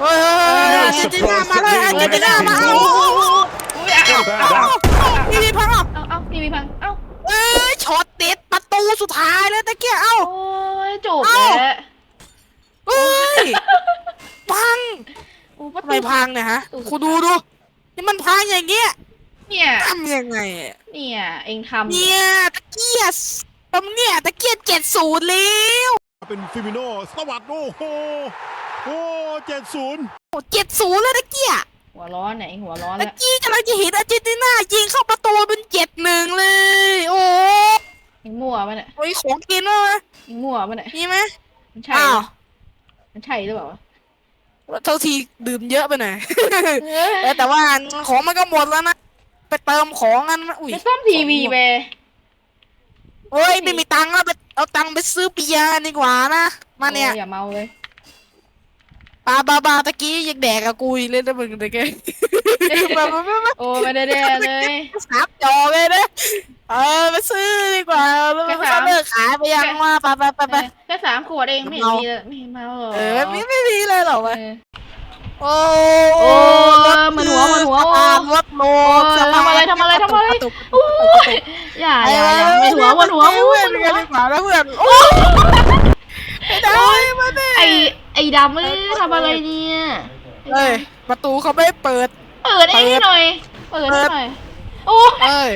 เฮ้ยอาร์เจนตินามาเลยอาร์เจนตินามาเอาอุ้ยเอาเอาเอาพี่พี่พังเอาเอาเอาทีวีพังเอ้าเอ้ยช็อตเด็ดประตูสุดท้ายเลยตะเกียเอ้าโอ้ยจบแล้วเอ้ยพังโอ้ประทำไมพังเนี่ยฮะคุณดูดูนี่มันพังอย่างเงี้ยเนี่ยทำยังไงเนี่ยเองทำเนี่ยตะเกียบตำเนี่ยตะเกียบเจ็ดศูนย์แล้วเป็นฟิมิโนสวัสดโอ้โห โอ้เจ็ดศูนย์เจ็ดศูนย์แล้วตะเกียบหัวร้อนไหนหัวร้อนตะแล้วกี้กำลังจะเห็นอาร์เจนตินายิงเข้าประตูเป็นเจ็ดหนึ่งเลย โอ้เองมั่วปะเนี่ยยของกินวะเองมั่วปะเนี่ยมีไหมมันใช่อ้าวมันใช่หรือเปล่าวะเท่าทีดื่มเยอะไปหน่อยเอ้ยเออแต่ว่าของมันก็หมดแล้วนะ ไปเติมของกันนะอุ้ยไปซ่อมทีวีไปโอ้ยไม่มีตังค์แล้วไปเอาตังค์ไปซื้อเบียร์ดีกว่านะมาเนี่ยโอ้อย่าเมาเลย ปาบาบาตะกี้ยังแดกกับกูอีกเลยนะมึงตะกี้มามามามาโอ้ไม่ได้แด่เลยสับจอเลยนะเออไปซื้อดีกว่าแล้วแค่มันสามก็เลิกขายไปยังว่าไปไปไปไปแค่สามขวดเองไม่เห็นมีเลยไม่เห็นเมาหรอเออไม่ไม่มีเลยหรอกเอวะอโอ้โอ้เหมือนหัวเหมือนหัวสะพานรถโลกโอ้สะพานทำอะไรทำอะไรทำอะไรกตุกโอ้ยอย่าอย่าอย่าไม่หัวบนหัวเพื่อนบนเพื่หัอนวดีกว่าแล้วเพื่อนโอ้ไม่ได้มาดิไอ ไอดำเอ้ยทำอะไรเนี่ย เอ้ย ประตูเขาไม่เปิด เปิดเองให้หน่อย เปิดให้หน่อย โอ้ยเอ้ย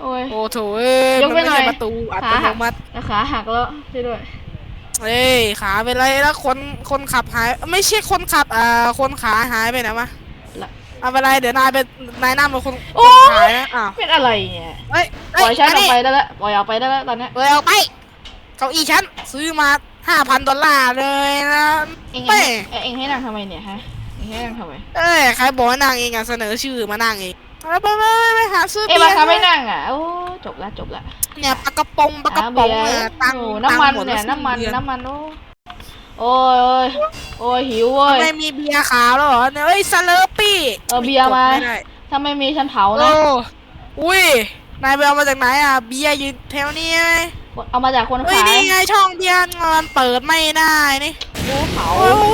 โอ้ย โอ้โถเอ้ยยกมันไปไม่หน่อย ใช่ประตูอัตโนมัติแล้วขาหักแล้วช่วยด้วยเอ้ย ขาเป็นไรแล้วคน คนขับหาย ไม่ใช่คนขับ อ่า คนขาหายไปไหนมาละเอาไปนไรเดี๋ยวนายเป็น นายน้ำเป็นคนโอ้คนยขายนะ อ้าวเป็นอะไรเนี่ย เอ้ยปล่อยฉันออกนี้ไปได้แล้วปล่อยออกไปได้แล้วตอนเนี้ย เอ้ยเอาไป เก้าอี้ฉัน ซื้อมา ห้าพันดอลลาร์เลยนะเองไม่เองเองให้นางทำไมเนี่ยฮะเองให้นางทำไมเอ้ยใครบอกว่านางเองอะเสนอชื่อมานั่งเองเอาไปไปไปไปหาซื้อเอ้ยเบีมายร์ทำให้นั่งอะโอ้จบละจบละเนี่ยปลากระป๋องปลากระป๋องหาเนี่ยบีร์ตังค์โอ้น้ำมันตังค์หดเนี่ยแล้วน้ำมันซื้อเบียร์น้ำมันโอ้โอ้ยโอ้ยโอ้ยหิวเว้ย ไม่มีเบียร์ขาวแล้วเหรอเนี่ยเอ้ยสเลอร์ปี้เออเบียร์มา ไได้ถ้าไม่มีฉันเผาโอ้นะอุ้ยนายไปเอามาจากไหนอะเบียร์อยู่แถวนี้ไหม เอามาจากคนเฮ้ยขายนี่ไงช่องเบียร์มันเปิดไม่ได้นี่โอ้เผาโอ้โห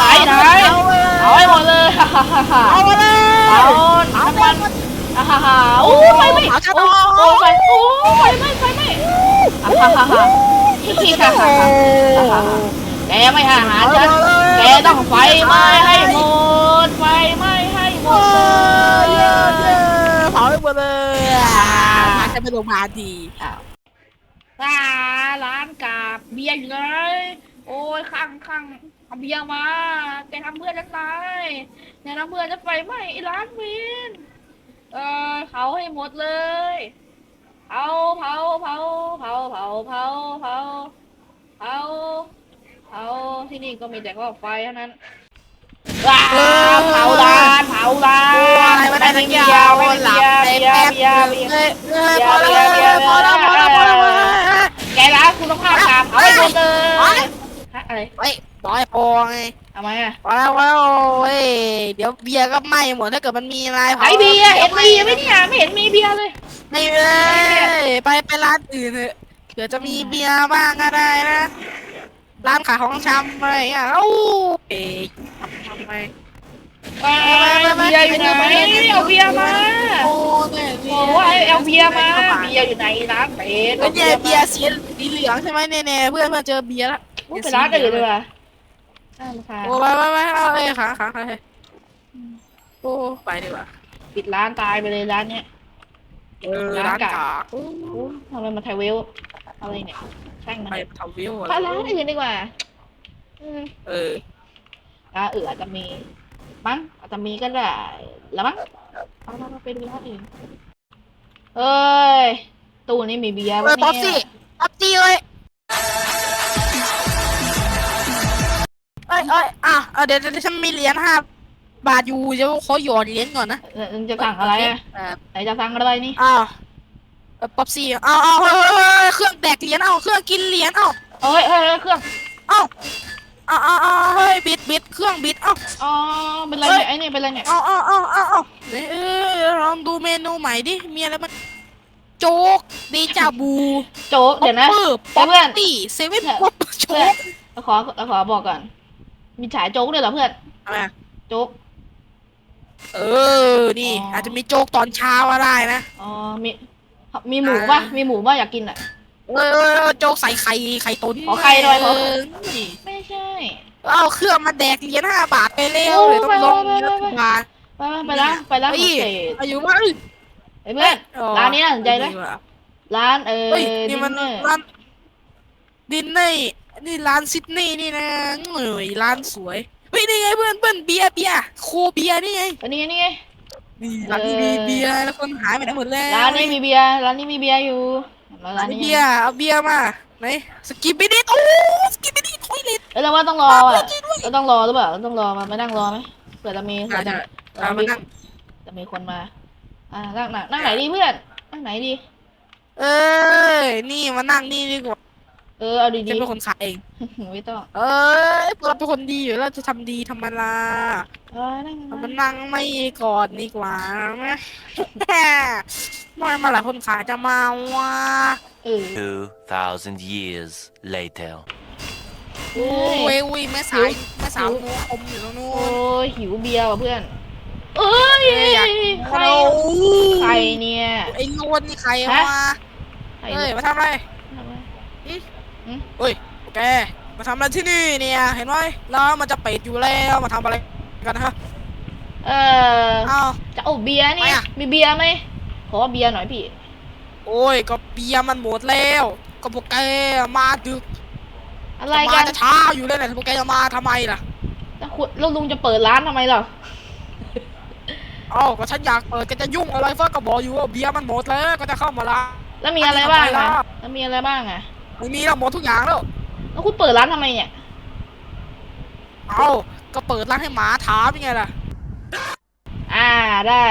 ขายไหนเอาเลยเอาให้หมดเลยฮ่าฮ่าฮ่าฮ่าเอาเลยเอาน้ำมันอ่าฮ่าฮ่าโอ้ไฟไหม้เอาจะโอ้ต่อโอ้ไฟโอ้ไฟไหม้ไฟไหม้อ่าฮ่าฮ่าฮ่าฮิฮิฮ่าฮ่าฮ่าฮ่าฮ่าฮ่าแกไม่หาอาหารฉันแกต้องไฟไหม้ให้หมดไฟไหม้ให้หมโอ้ด ผาไปหมดเลยมาจะไปโรงพยาบาลดีอ้าวอ่าร้านกาบเบียร์อยู่ไหนโอ้ยข้างข้างเอาเบียร์มาแกทำเพื่อนฉันตายแกทำเพื่อนจะไฟไหม้ไอ้ร้านวินเออเผาให้หมดเลยเผาเผาเผาเผาเผาเผาเผาเผาเผาที่นี่ก็มีแต่ก็ไฟเท่านั้นว้าเผาร้าน เผาร้านโอ้ยมาได้ทั้งยาวหลับในแป๊บเบียร์เบียร์เอ้ยเอ้ยเบีพยอร์แล้วเบียร์พอแล้วพอแล้วพอแล้วพอแล้วแกร้านคุณภาพกาบเอาให้หมดเลยฮะอะไรเฮ้ยต่อยพอไงทำไมอะพอแล้วพอแล้วโอ้ยเดี๋ยวเบียร์ก็ไหม้หมดถ้าเกิดมันมีอะไรไอเบียร์เห็นเบียร์ไหมเนี่ยไม่เห็นมีเบียร์เลยไม่เลยไปไปร้านอื่นเถอะเผื่อจะมีเบียร์บ้างก็ได้นะร้านขายของชำอะไรอย่างเงี้ยเอ้าทำไม ไปเบียร์อยู่ไหนเอาเบียร์มาโอ้เนี่ยโอ้ยเอาเบียร์มาเบียร์อยู่ไหนร้านเป็ดเป็นเนี่ยเบียร์สีสีเหลืองใช่ไหมเนี่ยเนี่ยเพื่อนมาเจอเบียร์ละไปร้านอื่นดีกว่าน่ารำคาญโอ้ไปไปไปเอาเลยขาขาขาโอ้ไปดีกว่าปิดร้านตายไปเลยร้านเนี้ยเออร้านกากโอ้ทำไมมาไทยเวลอะไรเนี่ยช่างมันไปเถอะทำวิวไปร้านอื่นดีกว่าอืมเออร้านอื่นอาจจะมี มั้งอาจจะมีก็ได้แล้วมั้งเอาเราไปดูร้านอื่นเอ้ย ตู้นี้มีเบียร์เอวะอป๊อปเนี่ซี่ยป๊อปซี่เลยเอ้ยเอ้ยอะเอาเดี๋ยวเดี๋ยวฉันมีเหรียญห้าบาทอยู่เดี๋ยวขอหยอดเหรียญก่อนนะเออมึงจะสั่งอะไรอะเออไหนจะสั่งอะไรนี่อ้าวเออป๊อปซี่อ้าวอ้าวเฮ้ยเฮ้ยเฮ้ยเครื่องแดกเหรียญเอ้าเครื่องกินเหรียญเอ้าเอ้ยเฮ้ยเฮ้ยเครื่อง เอ้า อ้าวอ้าวอ้าวเฮ้ยบิดบิดเครื่องบิดเอ้า อ๋อเป็นไรเฮ้ยเนี่ยไอ้นี่เป็นไรเนี่ยเอ้าเอ้าเอ้าเอ้าเอ้าเดี๋ยวเออลองดูเมนูใหม่ดิ มีอะไรบ้างโจ๊กเดจาบูโจ๊กเดี๋ยวนะเปิดเฮ้ป๊ยอเพื่อน ตี้เซเว่นเพื่อนป๊อปโจ๊เพื่อนกเราขอเราขอบอกก่อน มีฉายโจ๊กด้วยเหรอเพื่อนอะไรอะโจ๊ก เออ นี่ อ๋ออ อาจจะมีโจ๊กตอนเช้าก็ได้นะ อ๋อมีมีหมูป่ะมีหมูป่ะอยากกินอะ เออโจ๊กใส่ไข่ไข่ตุ๋นขอไข่หน่อยขอเนี่ไม่ใช่ เอาเครื่องมาแดกเหรียญห้าบาทไปเร็วโอ้เลยต้องลงไปไปไปไปมาไปไปแล้วไปแล้วเฮ้ยเศษอายุว่าเอ้ยไอ้เพื่อน ร้านนี้น่าสนใจไหม ร้านเออเฮ้ยดินี่นมันเนอร์ร้านดินนี่นี่ร้านซิดนีย์นี่นะเอ้ยร้านสวยเฮ้ยนี่ไงเพื่อนเพื่อนเบียร์เบียร์โคเบียร์นี่ไงอันนี้นี่ไง นี่ร้านนี้มีเบียร์แล้วคนหายไปไหนหมดแล้วร้านนี้มีเบียร์ร้านนี้มีเบียร์อยู่ แล้วร้าร้านนนี้นี้เบียร์เอาเบียร์มาไหนสกิปไปดิโอ้สกิปไปดิทอยเลทเอ้ยเราว่าต้องรออะเราต้องรอหรือเปล่าเราต้องรอมาไม่นั่งรอไหมเผื่อจะมีคนได้เผื่อเอาจะมามีนั่งจะมีคนมาอ่านั่งนั่งนั่งไหนดีเพื่อนนั่งไหนดี เอ้ยนี่มานั่งนี่ดีกว่า เออเอาดีฉันเป็นคนขายเอง ๆ ไม่ต้องเอ้ยเราเป็นคนดีอยู่แล้วจะทำดีทำไมล่ะเออนั่งเรานั่งมานั่งไม่ก่อนดีกว่าไหมไม่มาหลายคนขายจะมาว่าเออ2,000 years later. โอ้ยอุ้ยแม่สายแม่สาวงูอมอยู่ตรงนู้โอ้นยหิวเบียร์ว่ะเพื่อน เอ้ยเอ้ยอยากใครโอ้ยใครเนี่ย ไอ้โนนนี่ใครฮะวะใครเอ้ยเนี่ยมาทำอะไร ทำไม เอ้ยแกมาทำอะไรที่นี่เนี่ยเห็นไหมแล้วมันจะปิดอยู่แล้วมาทำอะไรกันฮะเอออ้าวจะเอาเบียร์นี่ไม่อะมีเบียร์ไหมขอเบียร์หน่อยพี่ โอ้ยก็เบียร์มันหมดแล้ว ก็พวกแกมาดึก อะไรมากันจะช้าอยู่เลยเนี่ยพวกแกจะมาทำไมล่ะแล้วคุณแล้วลุงจะเปิดร้านทำไมล่ะเอ้าก็ฉันอยากเปิดแกจะยุ่งอะไรเฟิร์ก็บอกอยู่ว่าเบียร์มันหมดแล้วก็จะเข้ามาละแล้วมีอะไรบ้างทำไมอะล่ะแล้วมีอะไรบ้างอะ ไม่มีแล้วหมดทุกอย่างแล้ว แล้วคุณเปิดร้านทำไมเนี่ย เอ้าก็เปิดร้านให้หมาถามยังไงล่ะ อ่าได้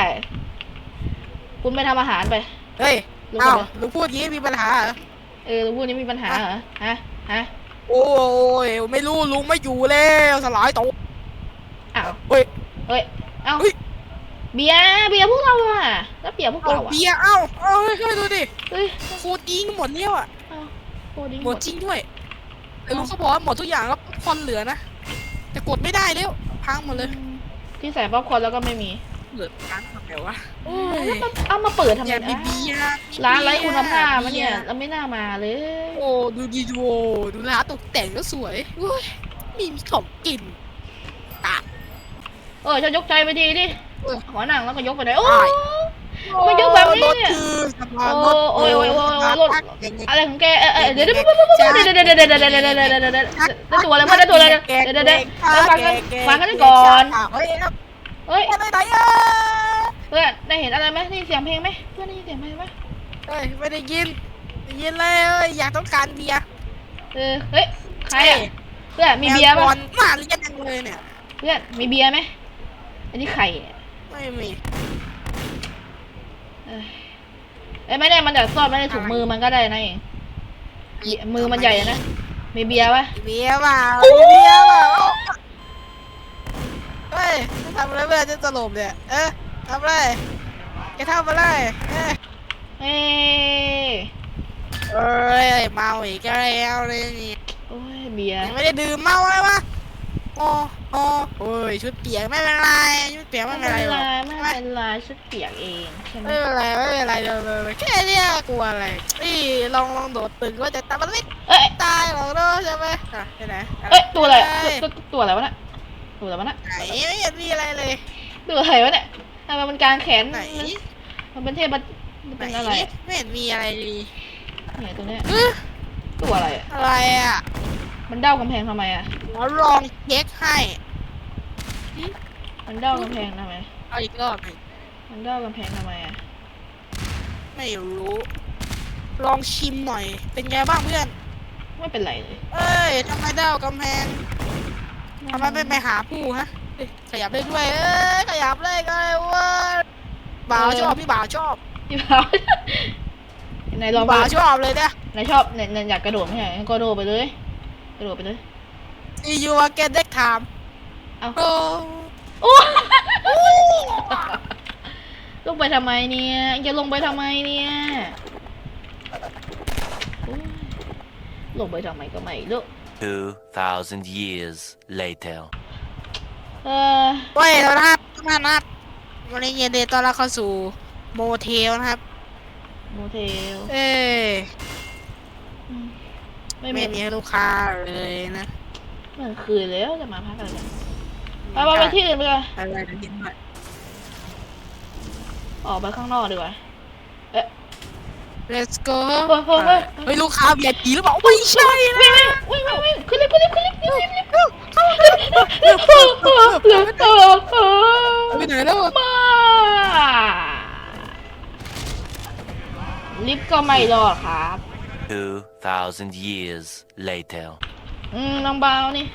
คุณไปทำอาหารไป เฮ้ยลุงเอ้าไปหนูพูดอย่างนี้มีปัญหาเหรอเออลุงพูดนี้มีปัญหาเหรอ ฮะ ฮะ โอ้ยไม่รู้ลุงไม่อยู่แล้วสลายโตะอ้าว เฮ้ย เฮ้ย เอ้า เฮ้ย เบียร์เบียร์พวกเราอะแล้วเบียร์พวกเอาเราอะเบียร์เอ้าเอ้าเฮ้ยเฮ้ยดูดิเฮ้ยโคตรยิงหมดแล้วอะ เอ้าโคตรดีหมดจริงด้วยไอ้ลุงเขาบอกว่าหมดทุกอย่างแล้วคนเหลือนะแต่กดไม่ได้แล้วพังหมดเลยที่ใส่ป๊อปคอร์นแล้วก็ไม่มีเหลือพังทำไงวะโอ้แล้วยมันเอามาเปิดทำไมอย่ามีนะเบียร์มีร้านไร้เบียคุณภาพมันเนี่ยบีร์เราไม่น่ามาเลย โอ้ดูดีดูดูร้านตกแต่งก็สวยโอ้ยมีมีของกินเออจะยกใจไปดีดิเออขอนั่งแล้วก็ยกไปไหนโอ้ได้ มันยกแบบนี้ รถคือสะพานโอ้รถโอ้ยโอ้ยโอ้ยโอ้ยรถ อะไรของแกเออเออเดี๋ยวเดี๋ยวเดี๋ยวเดี๋ยวเดี๋ยวเดี๋ยวเดี๋ยวเดี๋ยวเดี๋ยวเดี๋ยวเดี๋ยวเดี๋ยวเดี๋ยวเดี๋ยวเดี๋ยวได้ตัวอะไรมาได้ตัวอะไรเดี๋ยวเดี๋ยวเดี๋ยวเดี๋ยวฟังกันฟังกันก่อนเฮ้ยครับเฮ้ยไปไหนอะเพื่อนได้เห็นอะไรไหมได้ยินเสียงเพลงไหมเพื่อนได้ยินเสียงเพลงไหมเฮ้ยไม่ได้ยินได้ยินเลยอยากต้องการเบียร์เออเฮ้ยใครอะเพื่อนมีเบียร์แอลกอป่ะฮอล์มาเรียนยังเลยเนี่ยเพื่อนมีเบียร์ไหมอันนี้ไข่เนี่ยไม่มี เอ้ยเอ้ยไม่ได้มันจะซ่อนไม่ได้ถุงมือมันก็ได้นะเองมือมันใหญ่นะมีเบียร์ป่ะเบียร์เปล่ามีเบียร์เปล่าเฮ้ยทำอะไรเพื่อนจะตลบเนี่ยเออทำอะไรแกทำอะไรเอ้ยเอ้ยเอ้ยเมาอีกแล้วเลยนี่โอ้ยเบียร์ยังไม่ได้ดื่มเมาเลยวะ โอ้โอ้โอ้ยชุดเปียกไม่เป็นไรชุดเปียกไม่ไม่เป็นเป็นไรหรไรอกไม่เป็นไรชุดเปียกเองใช่ไหมไม่เป็นไรไม่เป็นไรเดี๋ยวเลยแค่เนี้ยกลัวอะไรนี่ลองลองโดดตึกว่าจะตายมันไม่เอ้ยตายหรอกเนอะใช่ไหมอะไปไหนเอ้ยตัวอะไรเอ้ยตัวตัวตัวอะไรวะน่ะตัวอะไรวะน่ะไหนไม่เห็นมีอะไรเลย ตัวอะไรวะเนี่ยทำไมมันกลางแขนไหน มันเป็นเทพมันมันไหนเป็นอะไรอะไม่เห็นมีอะไรเลยไหนตัวเนี้ยเอ๊ะตัวอะไรอะอะไรอะ มันเด้ากำแพงทำไมอะขอลองเช็คให้ มันเด้ากำแพงทำไม เอาอีกรอบหนึ่งมันเด้ากำแพงทำไมอะไม่รู้ ลองชิมหน่อย เป็นไงบ้างเพื่อน ไม่เป็นไรเลยเอ้ยทำไมเด้ากำแพงทำไมไม่ไปหาผู้ฮะเอ้ยขยับได้ด้วย เอ้ยขยับเลยก็เลยเว่าบ่าวชอบพี่บ่าวชอบพี่บ่าวไหนลองไปบ่าวชอบเลยเนี่ยไหนชอบไหนไหนอยากกระโดดไม่ใช่ก็กระโดดไปเลย กระโดดไปเลย See you again next time เอา โอ้โอ้ลงไปทำไมเนี่ยจะลงไปทำไมเนี่ยโอ้ยลงไปทำไมก็ไม่รู้2,000 years later. เออเว้ยแล้วนะครับทุกท่านนะครับวันนี้ยินดีต้อนรับเข้าสู่โมเทลนะครับ โมเทล เอ้ยอืม ไม่ไม่มีมีให้ลูกค้าเลยนะเหมือนคืนแล้วจะมาพักอะไรกันไปไปไปที่อื่นไปก่อนอะไรนะนิดหน่อยออกไปข้างนอกดีกว่า let's go เฮ้ยเฮ้ยเฮ้ยเฮ้ยลูกค้าเบียร์จีหรือเปล่าไม่ใช่นะวิ่งวิ่งวิ่งขึ้นลิฟต์ขึ้นลิฟต์ขึ้นลิฟต์ขึ้นลิฟต์ขึ้นลิฟต์เข้าลิฟต์ลิฟต์เออเออเออเออเออไปไหนแล้วมาลิฟต์ก็ไม่รอดครับ 2,000 years later. อืมน้องเบานี่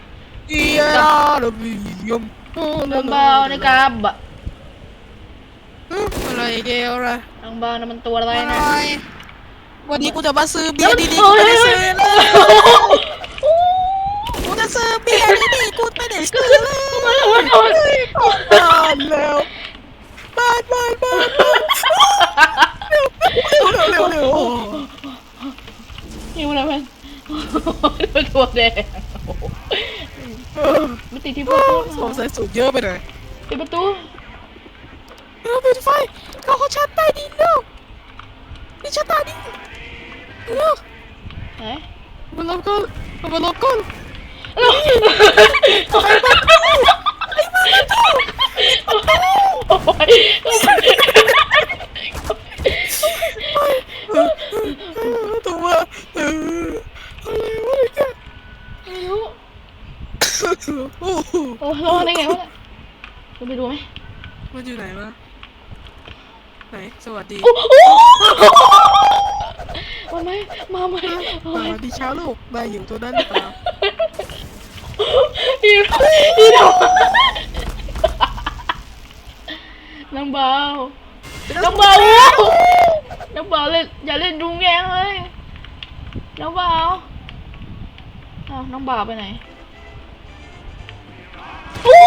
เดียร์บิยมน้องเบาในกราบอะอะไรเดียวล่ะน้องเบานะมันตัวอะไรไปหนะน่อยวันนี้กูจะมาซื้อเบียร์ดีๆกูไม่ได้ซื้อเลยกูจะซื้อเบียร์ดีๆกูไม่ได้ซื้อเลยมาแล้วมาแล้วบ้านแล้วบ้านบ้านบ้านเร็วเร็วเร็ว เร็วหิวแล้วมันเป็นตัวแดงมันติดที่ประตูสงสัยสูงเยอะไปหน่อยปิดประตูเออปิดไฟเขาเขาชัดใต้ดินเร็วนี่ชัดใต้ดินเร็วไหนมาลบก้นมาลบก้นโอ้ยตัว ตีมาไหมมาไหมมาไหมดีเช้าลูกนายอยู่ตัวนั้นหรือเปล่าอีดอีดน้องเบาน้องเบาน้องเบาเล่นอย่าเล่นดุงแงเลยน้องเบาอ้าวน้องเบาไปไหนอู้